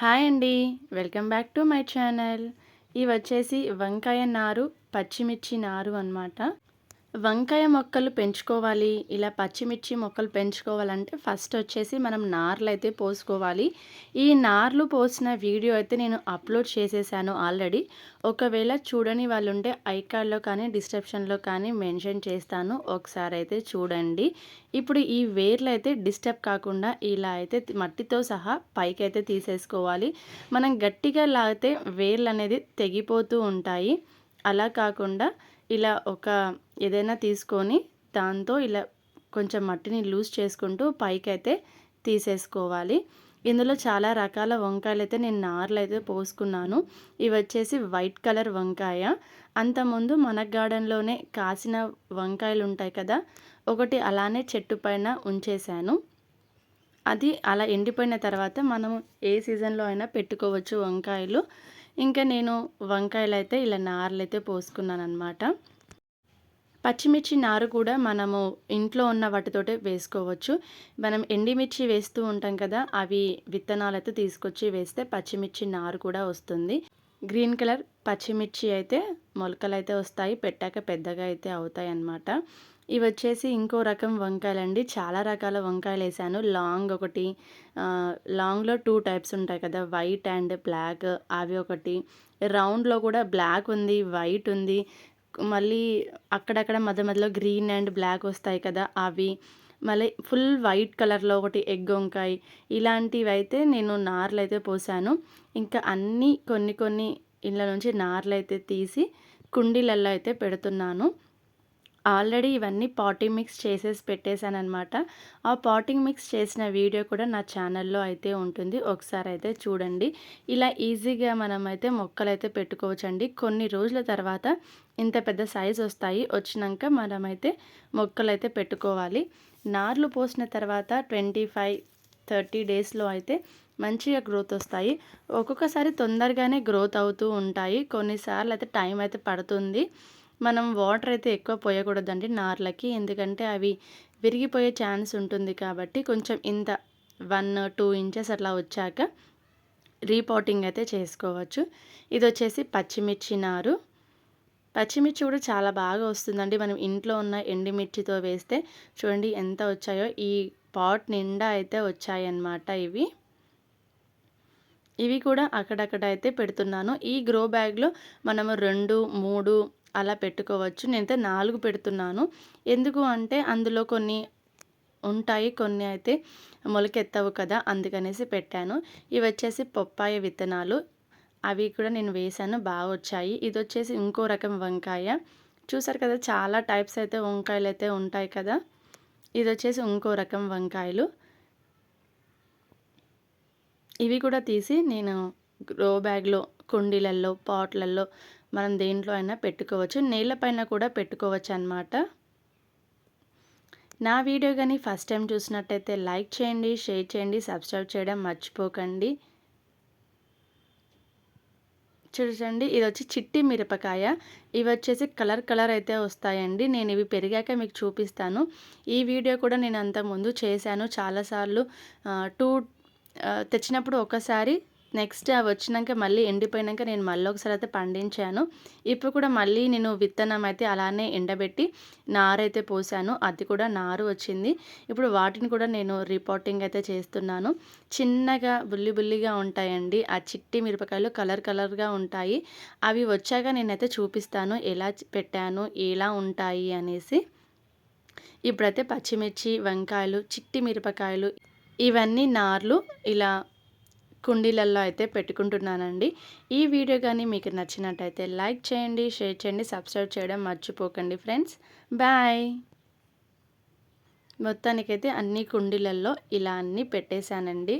Hi అండి. Welcome back to my channel. ఇవి వచ్చేసి వంకాయ నారు పచ్చిమిర్చి నారు అనమాట వంకాయ మొక్కలు పెంచుకోవాలి ఇలా పచ్చిమిర్చి మొక్కలు పెంచుకోవాలంటే ఫస్ట్ వచ్చేసి మనం నార్లు అయితే పోసుకోవాలి. ఈ నార్లు పోసిన వీడియో అయితే నేను అప్లోడ్ చేసేసాను ఆల్రెడీ. ఒకవేళ చూడని వాళ్ళు ఉంటే ఐకార్డ్లో కానీ డిస్క్రిప్షన్లో కానీ మెన్షన్ చేస్తాను. ఒకసారి అయితే చూడండి. ఇప్పుడు ఈ వేర్లు అయితే డిస్టర్బ్ కాకుండా ఇలా అయితే మట్టితో సహా పైకి అయితే తీసేసుకోవాలి. మనం గట్టిగా లాగితే వేర్లు అనేది తెగిపోతూ ఉంటాయి. అలా కాకుండా ఇలా ఒక ఏదైనా తీసుకొని దాంతో ఇలా కొంచెం మట్టిని లూజ్ చేసుకుంటూ పైకి అయితే తీసేసుకోవాలి. ఇందులో చాలా రకాల వంకాయలు అయితే నేను నార్లు అయితే పోసుకున్నాను. ఇవి వచ్చేసి వైట్ కలర్ వంకాయ. అంతకుముందు మన గార్డెన్లోనే కాసిన వంకాయలు ఉంటాయి కదా ఒకటి అలానే చెట్టు పైన ఉంచేశాను. అది అలా ఎండిపోయిన తర్వాత మనం ఏ సీజన్లో అయినా పెట్టుకోవచ్చు వంకాయలు. ఇంకా నేను వంకాయలు అయితే ఇలా నార్లు అయితే పోసుకున్నాను అనమాట పచ్చిమిర్చి నారు కూడా మనము ఇంట్లో ఉన్న వాటితోటే వేసుకోవచ్చు. మనం ఎండిమిర్చి వేస్తూ ఉంటాం కదా అవి విత్తనాలతో తీసుకొచ్చి వేస్తే పచ్చిమిర్చి నారు కూడా వస్తుంది. గ్రీన్ కలర్ పచ్చిమిర్చి అయితే మొలకలు అయితే వస్తాయి పెట్టాక పెద్దగా అయితే అవుతాయి అన్నమాట ఇవి వచ్చేసి ఇంకో రకం వంకాయలండి. చాలా రకాల వంకాయలు వేసాను లాంగ్ ఒకటి లాంగ్లో టూ టైప్స్ ఉంటాయి కదా వైట్ అండ్ బ్లాక్. అవి ఒకటి. రౌండ్లో కూడా బ్లాక్ ఉంది వైట్ ఉంది. మళ్ళీ అక్కడక్కడ మధ్య మధ్యలో గ్రీన్ అండ్ బ్లాక్ వస్తాయి కదా అవి. మళ్ళీ ఫుల్ వైట్ కలర్లో ఒకటి ఎగ్ వంకాయ. ఇలాంటివి అయితే నేను నార్లు అయితే పోసాను. ఇంకా అన్నీ కొన్ని కొన్ని ఇళ్ళ నుంచి నార్లు అయితే తీసి కుండీలలో అయితే పెడుతున్నాను. ఆల్రెడీ ఇవన్నీ పాటింగ్ మిక్స్ చేసేసి పెట్టేశాను అనమాట ఆ పాటింగ్ మిక్స్ చేసిన వీడియో కూడా నా ఛానల్లో అయితే ఉంటుంది. ఒకసారి అయితే చూడండి. ఇలా ఈజీగా మనం అయితే మొక్కలు అయితే పెట్టుకోవచ్చండి. కొన్ని రోజుల తర్వాత ఇంత పెద్ద సైజ్ వస్తాయి. వచ్చినాక మనమైతే మొక్కలు అయితే పెట్టుకోవాలి. నార్లు పోసిన తర్వాత ట్వంటీ ఫైవ్ థర్టీ డేస్లో అయితే మంచిగా గ్రోత్ వస్తాయి. ఒక్కొక్కసారి తొందరగానే గ్రోత్ అవుతూ ఉంటాయి. కొన్నిసార్లు అయితే టైం అయితే పడుతుంది. మనం వాటర్ అయితే ఎక్కువ పోయకూడదండి నార్లకి. ఎందుకంటే అవి విరిగిపోయే ఛాన్స్ ఉంటుంది కాబట్టి కొంచెం ఇంత వన్ టూ ఇంచెస్ అట్లా వచ్చాక రీపోటింగ్ అయితే చేసుకోవచ్చు. ఇది వచ్చేసి పచ్చిమిర్చి నారు. పచ్చిమిర్చి కూడా చాలా బాగా వస్తుందండి. మనం ఇంట్లో ఉన్న ఎండిమిర్చితో వేస్తే చూడండి ఎంత వచ్చాయో. ఈ పాట్ నిండా అయితే వచ్చాయన్నమాట ఇవి. ఇవి కూడా అక్కడక్కడ అయితే పెడుతున్నాను. ఈ గ్రో బ్యాగ్లో మనము రెండు మూడు అలా పెట్టుకోవచ్చు. నేనైతే నాలుగు పెడుతున్నాను. ఎందుకు అంటే అందులో కొన్ని ఉంటాయి. కొన్ని అయితే మొలకెత్తవు కదా అందుకనేసి పెట్టాను. ఇవి వచ్చేసి పప్పాయ విత్తనాలు. అవి కూడా నేను వేసాను. బాగా వచ్చాయి. ఇది వచ్చేసి ఇంకో రకం వంకాయ. చూసారు కదా చాలా టైప్స్ అయితే వంకాయలు అయితే ఉంటాయి కదా. ఇది వచ్చేసి ఇంకో రకం వంకాయలు. ఇవి కూడా తీసి నేను గ్రో బ్యాగ్లో కుండీలల్లో పాట్లల్లో మనం దేంట్లో అయినా పెట్టుకోవచ్చు. నీళ్ళపైన కూడా పెట్టుకోవచ్చు అనమాట నా వీడియో కానీ ఫస్ట్ టైం చూసినట్టయితే లైక్ చేయండి షేర్ చేయండి సబ్స్క్రైబ్ చేయడం మర్చిపోకండి. చూడండి ఇది వచ్చి చిట్టి మిరపకాయ. ఇవి వచ్చేసి కలర్ కలర్ అయితే వస్తాయండి. నేను ఇవి పెరిగాక మీకు చూపిస్తాను. ఈ వీడియో కూడా నేను అంతకుముందు చేశాను. చాలాసార్లు టూ తెచ్చినప్పుడు ఒకసారి నెక్స్ట్ అవి వచ్చినాక మళ్ళీ ఎండిపోయినాక నేను మళ్ళీ ఒకసారి అయితే పండించాను. ఇప్పుడు కూడా మళ్ళీ నేను విత్తనం అయితే అలానే ఎండబెట్టి నారైతే పోసాను. అది కూడా నారు వచ్చింది. ఇప్పుడు వాటిని కూడా నేను రిపోర్టింగ్ అయితే చేస్తున్నాను. చిన్నగా బుల్లి బుల్లిగా ఉంటాయండి. ఆ చిట్టి మిరపకాయలు కలర్ కలర్గా ఉంటాయి. అవి వచ్చాక నేనైతే చూపిస్తాను. ఎలా పెట్టాను ఎలా ఉంటాయి అనేసి. ఇప్పుడైతే పచ్చిమిర్చి వంకాయలు చిట్టి మిరపకాయలు ఇవన్నీ నార్లు ఇలా కుండీలలో అయితే పెట్టుకుంటున్నానండి. ఈ వీడియో కానీ మీకు నచ్చినట్టయితే లైక్ చేయండి షేర్ చేయండి సబ్స్క్రైబ్ చేయడం మర్చిపోకండి ఫ్రెండ్స్. బాయ్. మొత్తానికైతే అన్ని కుండీలలో ఇలా అన్నీ పెట్టేశానండి.